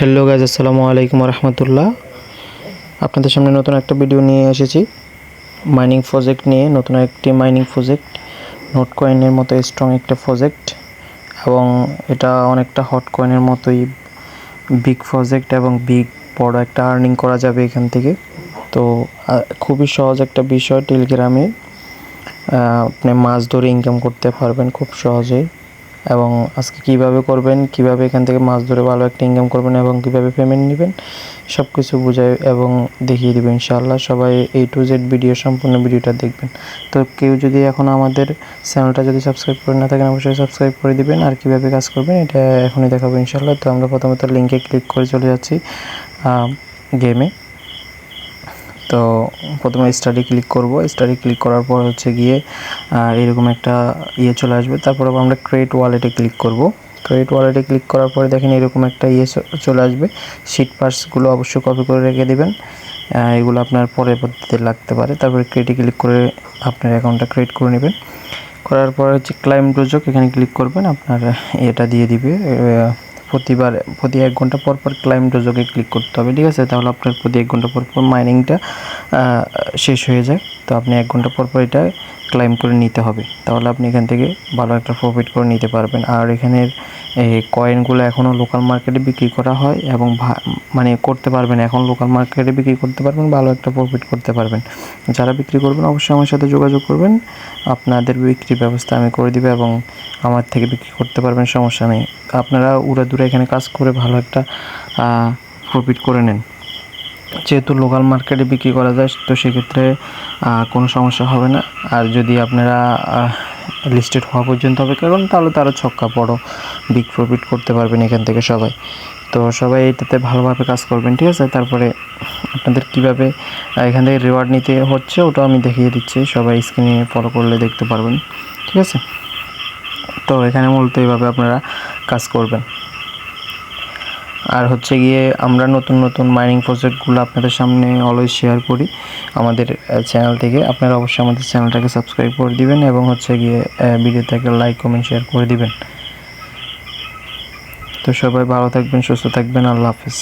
Hello guys আসসালামু আলাইকুম রহমতুল্লাহ আপনাদের সামনে নতুন একটা ভিডিও নিয়ে এসেছি। মাইনিং প্রজেক্ট নিয়ে নতুন একটি মাইনিং প্রজেক্ট নোট কয়েনের মতো স্ট্রং একটা প্রজেক্ট এবং এটা অনেকটা হট কয়েনের মতোই বিগ প্রজেক্ট এবং বিগ বড় একটা আর্নিং করা যাবে এখান থেকে। তো খুবই সহজ একটা বিষয় টেলিগ্রামে। আপনি মাছ ধরে ইনকাম করতে পারবেন খুব সহজেই। এবং আজকে কীভাবে করবেন, কীভাবে এখান থেকে মাছ ধরে ভালো একটা ইনকাম করবেন এবং কীভাবে পেমেন্ট নেবেন সব কিছু বুঝাই এবং দেখিয়ে দেবেন ইনশাআল্লাহ। সবাই এই টু জেড ভিডিও সম্পূর্ণ ভিডিওটা দেখবেন। তো কেউ যদি এখন আমাদের চ্যানেলটা যদি সাবস্ক্রাইব করে না থাকেন, অবশ্যই সাবস্ক্রাইব করে দিবেন। আর কীভাবে কাজ করবেন, এটা এখনই দেখাবো ইনশাআল্লাহ। তো আমরা প্রথমত লিঙ্কে ক্লিক করে চলে যাচ্ছি গেমে তো প্রথমে স্টাডি ক্লিক করব। স্টাডি ক্লিক করার পর হচ্ছে গিয়ে আর এরকম একটা ইয়ে চলে আসবে। তারপর আমরা ক্রিয়েট ওয়ালেটে ক্লিক করব। ক্রিয়েট ওয়ালেটে ক্লিক করার পরে দেখেন এরকম একটা ইয়ে চলে আসবে। শিট পার্সগুলো অবশ্যই কপি করে রেখে দিবেন। এগুলো আপনার পরে পদ্ধতিতে লাগতে পারে। তারপরে ক্রিয়েটে ক্লিক করে আপনার অ্যাকাউন্টটা ক্রিয়েট করে নেবেন। করার পর হচ্ছে ক্লাইম ডোজক এখানে ক্লিক করবেন। আপনার এটা দিয়ে দিবে। প্রতিবার, প্রতি এক ঘণ্টা পর পর ক্লাইম ডোজকে ক্লিক করতে হবে, ঠিক আছে? তাহলে আপনার প্রতি এক ঘণ্টা পর পর মাইনিংটা শেষ হয়ে যায়। তো আপনি এক ঘণ্টা পর পর এটা ক্লাইম করে নিতে হবে। তাহলে আপনি এখান থেকে ভালো একটা প্রফিট করে নিতে পারবেন। আর এখানের এই কয়েনগুলো এখনও লোকাল মার্কেটে বিক্রি করা হয় এবং মানে করতে পারবেন, এখন লোকাল মার্কেটে বিক্রি করতে পারবেন, ভালো একটা প্রফিট করতে পারবেন। যারা বিক্রি করবেন, অবশ্যই আমার সাথে যোগাযোগ করবেন। আপনাদের বিক্রি ব্যবস্থা আমি করে দিব এবং আমার থেকে বিক্রি করতে পারবেন, সমস্যা নেই। আপনারা উড়াদুরা এখানে কাজ করে ভালো একটা প্রফিট করে নেন। যেহেতু লোকাল মার্কেটে বিক্রি করা যায়, তো সেক্ষেত্রে কোনো সমস্যা হবে না। আর যদি আপনারা লিস্টেড হওয়া পর্যন্ত হবে কারণ তাহলে তারও ছক্কা বড় বিগ প্রফিট করতে পারবেন এখান থেকে সবাই। তো সবাই এটাতে ভালোভাবে কাজ করবেন, ঠিক আছে? তারপরে আপনাদের কীভাবে এখান থেকে রিওয়ার্ড নিতে হচ্ছে, ওটাও আমি দেখিয়ে দিচ্ছি। সবাই স্ক্রিনে ফলো করলে দেখতে পারবেন, ঠিক আছে? তো এখানে মূলত এইভাবে আপনারা কাজ করবেন। আর হচ্ছে গিয়ে আমরা নতুন নতুন মাইনিং প্রজেক্টগুলো আপনাদের সামনে অলওয়েজ শেয়ার করি আমাদের চ্যানেল থেকে। আপনারা অবশ্যই আমাদের চ্যানেলটাকে সাবস্ক্রাইব করে দিবেন এবং হচ্ছে গিয়ে ভিডিওটাকে লাইক কমেন্ট শেয়ার করে দিবেন। তো সবাই ভালো থাকবেন, সুস্থ থাকবেন। আল্লাহ হাফেজ।